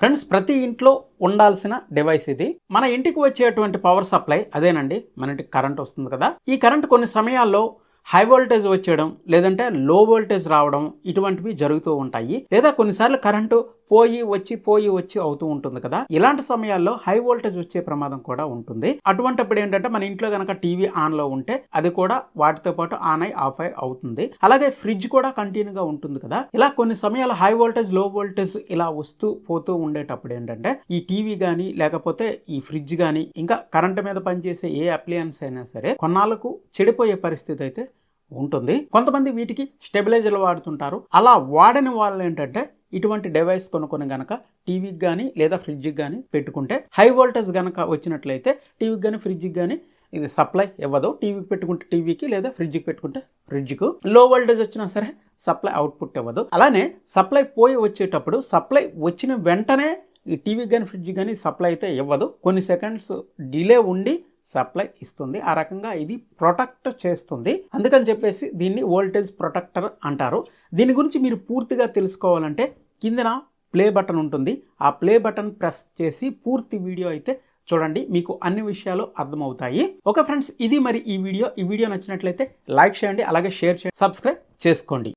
Friends ప్రతి ఇంట్లో ఉండాల్సిన డివైస్ ఇది. మన ఇంటికి వచ్చేటువంటి పవర్ సప్లై అదేనండి మన ఇంటికి కరెంట్ వస్తుంది కదా. ఈ కరెంట్ కొన్ని సమయాల్లో హై వోల్టేజ్ వచ్చేయడం లేదంటే లో వోల్టేజ్ రావడం ఇటువంటివి జరుగుతూ ఉంటాయి. లేదా కొన్నిసార్లు కరెంటు పోయి వచ్చి పోయి వచ్చి అవుతూ ఉంటుంది కదా. ఇలాంటి సమయాల్లో హై వోల్టేజ్ వచ్చే ప్రమాదం కూడా ఉంటుంది. అటువంటిప్పుడు ఏంటంటే మన ఇంట్లో కనుక టీవీ ఆన్లో ఉంటే అది కూడా వాటితో పాటు ఆన్ అయి ఆఫ్ అయి అవుతుంది. అలాగే ఫ్రిడ్జ్ కూడా కంటిన్యూగా ఉంటుంది కదా. ఇలా కొన్ని సమయాలు హై వోల్టేజ్లో వోల్టేజ్ ఇలా వస్తూ పోతూ ఉండేటప్పుడు ఏంటంటే ఈ టీవీ కానీ లేకపోతే ఈ ఫ్రిడ్జ్ కానీ ఇంకా కరెంట్ మీద పనిచేసే ఏ అప్లయన్స్ అయినా సరే కొన్నాళ్ళకు చెడిపోయే పరిస్థితి అయితే ఉంటుంది. కొంతమంది వీటికి స్టెబిలైజర్లు వాడుతుంటారు. అలా వాడని వాళ్ళు ఏంటంటే ఇటువంటి డివైస్ కొనుక్కొని గనక టీవీకి కానీ లేదా ఫ్రిడ్జ్కి కానీ పెట్టుకుంటే హై వోల్టేజ్ గనక వచ్చినట్లయితే టీవీకి కానీ ఫ్రిడ్జ్కి కానీ ఇది సప్లై ఇవ్వదు. టీవీకి పెట్టుకుంటే టీవీకి లేదా ఫ్రిడ్జ్కి పెట్టుకుంటే ఫ్రిడ్జ్కు లో వోల్టేజ్ వచ్చినా సరే సప్లై అవుట్పుట్ ఇవ్వదు. అలానే సప్లై పోయి వచ్చేటప్పుడు సప్లై వచ్చిన వెంటనే ఈ టీవీకి కానీ ఫ్రిడ్జ్ కానీ సప్లై అయితే ఇవ్వదు. కొన్ని సెకండ్స్ డిలే ఉండి సప్లై ఇస్తుంది. ఆ రకంగా ఇది ప్రొటెక్ట్ చేస్తుంది. అందుకని చెప్పేసి దీన్ని వోల్టేజ్ ప్రొటెక్టర్ అంటారు. దీని గురించి మీరు పూర్తిగా తెలుసుకోవాలంటే కిందన ప్లే బటన్ ఉంటుంది. ఆ ప్లే బటన్ ప్రెస్ చేసి పూర్తి వీడియో అయితే చూడండి. మీకు అన్ని విషయాలు అర్థమవుతాయి. ఓకే ఫ్రెండ్స్ ఇది మరి ఈ వీడియో. ఈ వీడియో నచ్చినట్లయితే లైక్ చేయండి అలాగే షేర్ చేయండి సబ్స్క్రైబ్ చేసుకోండి.